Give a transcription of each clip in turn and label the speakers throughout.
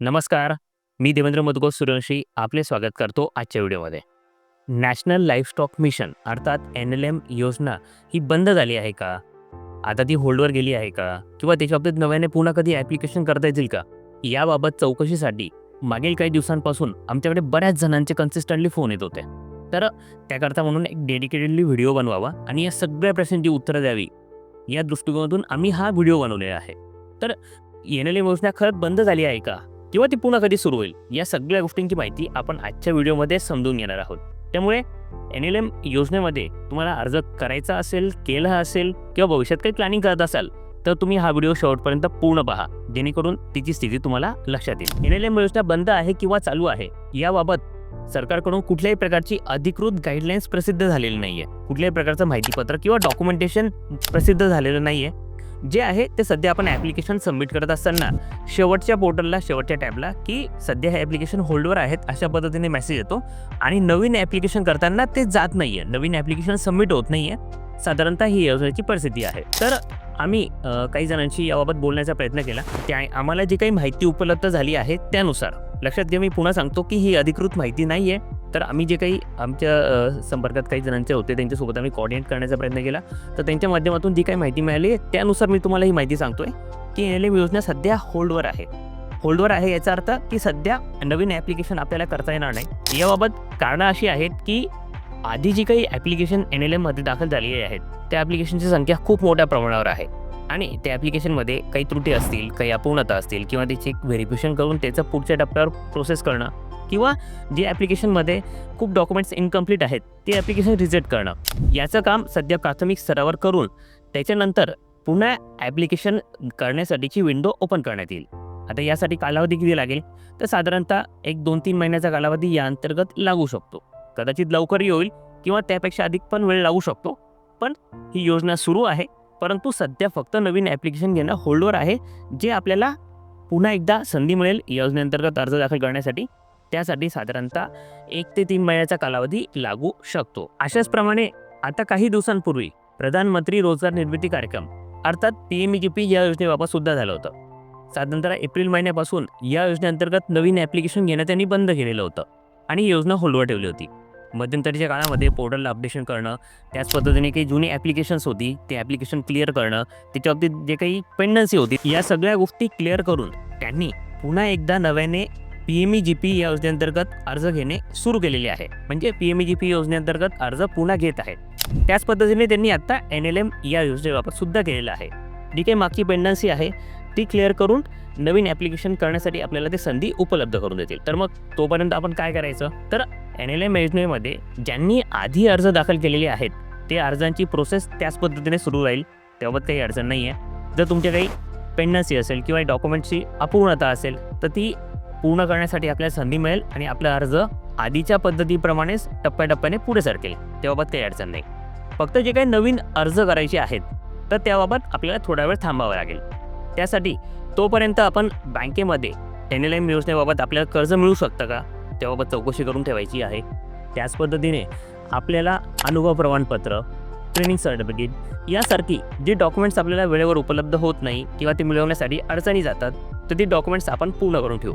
Speaker 1: नमस्कार मी देवेंद्र मधुको सूर्यवंशी आपले स्वागत करतो आजच्या व्हिडिओमध्ये. नॅशनल लाईफस्टॉक मिशन अर्थात एन एल एम योजना ही बंद झाली आहे का? आता ती होल्डवर गेली आहे का? किंवा त्याच्या बाबतीत नव्याने पुन्हा कधी ॲप्लिकेशन करता येतील का? याबाबत चौकशीसाठी मागील काही दिवसांपासून आमच्याकडे बऱ्याच जणांचे कन्सिस्टंटली फोन येत होते. तर त्याकरता म्हणून एक डेडिकेटेडली व्हिडिओ बनवावा आणि या सगळ्या प्रश्नांची उत्तरं द्यावी. या दृष्टिकोनातून आम्ही हा व्हिडिओ बनवलेला आहे. तर एन एल एम योजना खरंच बंद झाली आहे का? किंवा ती पुन्हा कधी सुरू होईल या सगळ्या गोष्टींची माहिती आपण आजच्या व्हिडिओमध्ये समजून घेणार आहोत. त्यामुळे एन एल एम योजनेमध्ये तुम्हाला अर्ज करायचा असेल केला असेल किंवा भविष्यात काही प्लॅनिंग करत असाल तर तुम्ही हा व्हिडिओ शेवटपर्यंत पूर्ण पहा जेणेकरून तिची स्थिती तुम्हाला लक्षात येईल. एन एल एम योजना बंद आहे किंवा चालू आहे याबाबत सरकारकडून कुठल्याही प्रकारची अधिकृत गाईडलाईन्स प्रसिद्ध झालेली नाही आहे कुठल्याही प्रकारचं माहितीपत्र किंवा डॉक्युमेंटेशन प्रसिद्ध झालेलं नाही आहे जे आहे ते सध्या आपण ॲप्लिकेशन सबमिट करत असताना शेवटच्या पोर्टलला शेवटच्या टॅबला की सध्या हे ॲप्लिकेशन होल्डवर आहेत अशा पद्धतीने मेसेज येतो. आणि नवीन ॲप्लिकेशन करताना ते जात नाही आहे नवीन ॲप्लिकेशन सबमिट होत नाही आहे साधारणतः ही योजनेची परिस्थिती आहे. तर आम्ही काही जणांशी याबाबत बोलण्याचा प्रयत्न केला. त्या आम्हाला जी काही माहिती उपलब्ध झाली आहे त्यानुसार. लक्षात घ्या मी पुन्हा सांगतो की ही अधिकृत माहिती नाही आहे तर आम्ही जे काही आमच्या संपर्कात काही जणांचे होते त्यांच्यासोबत आम्ही कॉर्डिनेट करण्याचा प्रयत्न केला. तर त्यांच्या माध्यमातून जी काही माहिती मिळाली आहे त्यानुसार मी तुम्हाला ही माहिती सांगतोय की एन एल एम योजना सध्या होल्डवर आहे. होल्डवर आहे याचा अर्थ की सध्या नवीन ॲप्लिकेशन आपल्याला करता येणार नाही. याबाबत कारणं अशी आहेत की आधी जी काही ॲप्लिकेशन एन एल एममध्ये दाखल झालेली आहेत त्या ॲप्लिकेशनची संख्या खूप मोठ्या प्रमाणावर आहे. आणि त्या ॲप्लिकेशनमध्ये काही त्रुटी असतील काही अपूर्णता असतील किंवा त्याची एक व्हेरिफिकेशन करून त्याचं पुढच्या टप्प्यावर प्रोसेस करणं किंवा जे ॲप्लिकेशनमध्ये खूप डॉक्युमेंट्स इनकम्प्लीट आहेत ते ॲप्लिकेशन रिजेक्ट करणं. याचं काम सध्या प्राथमिक स्तरावर करून त्याच्यानंतर पुन्हा ॲप्लिकेशन करण्यासाठीची विंडो ओपन करण्यात येईल. आता यासाठी कालावधी किती लागेल? तर साधारणतः एक दोन तीन महिन्याचा कालावधी या अंतर्गत लागू शकतो. कदाचित लवकरही होईल किंवा त्यापेक्षा अधिक पण वेळ लागू शकतो. पण ही योजना सुरू आहे परंतु सध्या फक्त नवीन ॲप्लिकेशन घेणं होल्डवर आहे जे आपल्याला पुन्हा एकदा संधी मिळेल योजनेअंतर्गत अर्ज दाखल करण्यासाठी. त्यासाठी साधारणतः एक ते तीन महिन्याचा कालावधी लागू शकतो. अशाच प्रमाणे आता काही दिवसांपूर्वी प्रधानमंत्री रोजगार निर्मिती कार्यक्रम अर्थात पी एम जी पी या योजनेबाबत सुद्धा झालं होतं. साधारणतः एप्रिल महिन्यापासून या योजनेअंतर्गत नवीन ॲप्लिकेशन घेणं त्यांनी बंद केलेलं होतं आणि योजना होल्डवर ठेवली होती. मध्यंतरीच्या काळामध्ये पोर्टलला अपडेशन करणं त्याच पद्धतीने काही जुनी ॲप्लिकेशन्स होती ते ॲप्लिकेशन क्लिअर करणं त्याच्या बाबतीत जे काही पेंडन्सी होती या सगळ्या गोष्टी क्लिअर करून त्यांनी पुन्हा एकदा नव्याने P M E G P या योजनेअंतर्गत अर्ज घेणे सुरू केलेले आहे. म्हणजे P M E G P योजनेअंतर्गत अर्ज पुन्हा घेत आहेत. त्याच पद्धतीने त्यांनी आत्ता एन एल एम या योजनेबाबत सुद्धा केलेलं आहे. जी काही मागची पेंडन्सी आहे ती क्लिअर करून नवीन ॲप्लिकेशन करण्यासाठी आपल्याला ते संधी उपलब्ध करून देतील. तर मग तोपर्यंत आपण काय करायचं? तर एन एल एम योजनेमध्ये ज्यांनी आधी अर्ज दाखल केलेले आहेत ते अर्जांची प्रोसेस त्याच पद्धतीने सुरू राहील. त्याबाबत काही अडचण नाही आहे जर तुमच्या काही पेंडन्सी असेल किंवा डॉक्युमेंटची अपूर्णता असेल तर ती पूर्ण करण्यासाठी आपल्याला संधी मिळेल आणि आपला अर्ज आधीच्या पद्धतीप्रमाणेच टप्प्याटप्प्याने पुढे सरकेल. त्याबाबत काही अडचण नाही. फक्त जे काही नवीन अर्ज करायचे आहेत तर त्याबाबत आपल्याला थोडा वेळ थांबावं लागेल. त्यासाठी तोपर्यंत आपण बँकेमध्ये एन एल एम योजनेबाबत आपल्याला कर्ज मिळू शकतं का? त्याबाबत चौकशी करून ठेवायची आहे. त्याच पद्धतीने आपल्याला अनुभव प्रमाणपत्र ट्रेनिंग सर्टिफिकेट यासारखी जी डॉक्युमेंट्स आपल्याला वेळेवर उपलब्ध होत नाही किंवा ते मिळवण्यासाठी अडचणी जातात तर ती डॉक्युमेंट्स आपण पूर्ण करून ठेवू.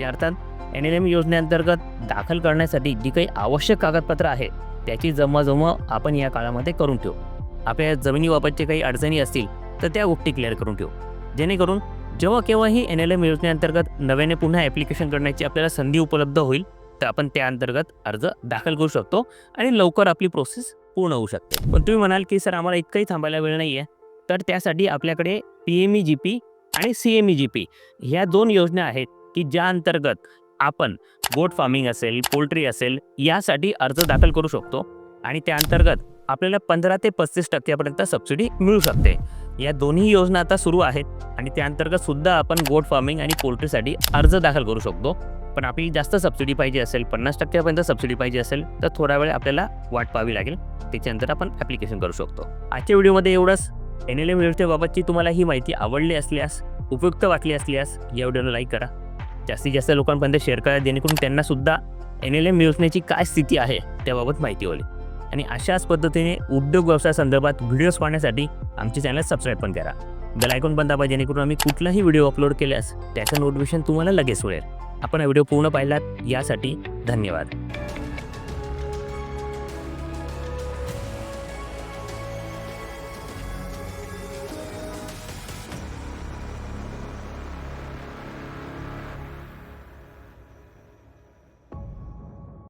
Speaker 1: या अर्थात एन एल एम योजनेअंतर्गत दाखल करण्यासाठी जी काही आवश्यक कागदपत्रं आहेत त्याची जमाजमा आपण या काळामध्ये करून ठेवू. आपल्या जमिनीबाबतचे काही अडचणी असतील तर त्या गोष्टी क्लिअर करून ठेवू. जेणेकरून जेव्हा केव्हाही एन एल एम योजनेअंतर्गत नव्याने पुन्हा ॲप्लिकेशन करण्याची आपल्याला संधी उपलब्ध होईल तर आपण त्या अंतर्गत अर्ज दाखल करू शकतो आणि लवकर आपली प्रोसेस पूर्ण होऊ शकते. पण तुम्ही म्हणाल की सर आम्हाला इतकंही थांबायला वेळ नाही आहे तर त्यासाठी आपल्याकडे P M E G P आणि C M E G P ह्या दोन योजना आहेत की ज्या अंतर्गत आपण गोट फार्मिंग असेल पोल्ट्री असेल यासाठी अर्ज दाखल करू शकतो. आणि त्या अंतर्गत आपल्याला पंधरा ते पस्तीस टक्क्यापर्यंत सबसिडी मिळू शकते. या दोन्ही योजना आता सुरू आहेत आणि त्या अंतर्गत सुद्धा आपण गोट फार्मिंग आणि पोल्ट्रीसाठी अर्ज दाखल करू शकतो. पण आपली जास्त सबसिडी पाहिजे असेल पन्नास टक्क्यापर्यंत सबसिडी पाहिजे असेल तर थोडा वेळ आपल्याला वाट पाहावी लागेल. त्याच्यानंतर आपण ॲप्लिकेशन करू शकतो. आजच्या व्हिडिओमध्ये एवढंच. एन एल एम योजनेबाबतची तुम्हाला ही माहिती आवडली असल्यास उपयुक्त वाटली असल्यास या व्हिडिओला लाईक करा. जास्तीत जास्त लोकांपर्यंत शेअर करा जेणेकरून त्यांना सुद्धा एन एल एम योजनेची काय स्थिती आहे त्याबाबत माहिती होईल. आणि अशाच पद्धतीने उद्योग व्यवसायासंदर्भात व्हिडिओज पाहण्यासाठी आमचे चॅनल सबस्क्राईब पण करा. बेल आयकॉन बंद दाबा जेणेकरून आम्ही कुठलाही व्हिडिओ अपलोड केल्यास त्याचं नोटिफिकेशन तुम्हाला लगेच मिळेल. आपण हा व्हिडिओ पूर्ण पाहिलात यासाठी धन्यवाद.